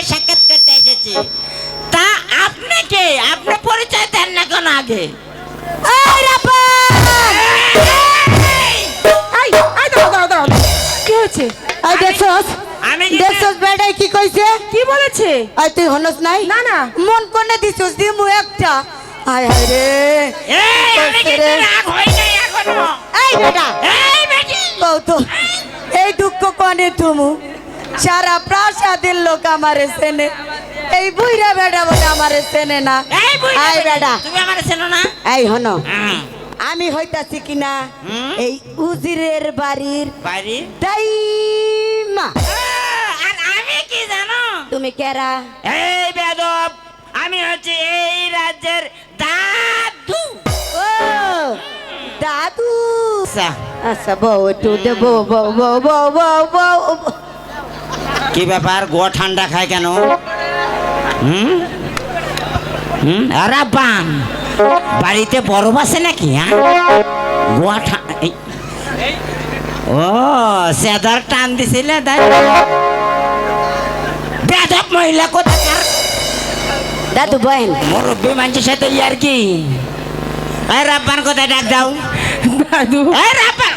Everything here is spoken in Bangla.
সঙ্গে সাক্ষাৎ করতে এসেছি। তা আপনি কে আপনি পরিচয় দেন না কেন আগে? কি হয়েছে? এই দেখছস? আমি দেখছস বেটাই কি কইছে? কি বলেছে? আই তুই হনস নাই? না, না। মন কোনে দিছস দিমু একটা। হায় হায় রে। এই আমি কইছে রাগ হই নাই এখনও। এই বেটা। এই বেটি। কও তো। এই দুঃখ কনে তুমু সারা প্রাসাদের লোক আমারে চেনে। এই বুইরা বেটা বলে আমারে চেনে না। এই বেটা তুমি আমার চেনো না? এই হন হুম। আমি হইতাছি কিনা? এই উজিরের বাড়ির বাড়ি দাইমা। আর আমি কি জানো? তুমি কেরা? এই বেদব আমি হচ্ছে এই রাজ্যের দাদু। ও দাদু। আচ্ছা, আচ্ছা বউ একটু দে বউ বউ বউ বউ বউ বউ। কি ব্যাপার? গো ঠান্ডা খায় কেন? হুম? হুম? আরে বাম বাড়িতে বরফ আছে নাকি হ্যাঁ? গোয়া ও সেদার টান দিছিলে তাই বেদব মহিলা কোথাকার? দাদু বহেন মুরব্বী মানুষের সাথে ইয়ার কি এই রাব্বান কোথায় ডাক দাও? দাদু। এই রাব্বান!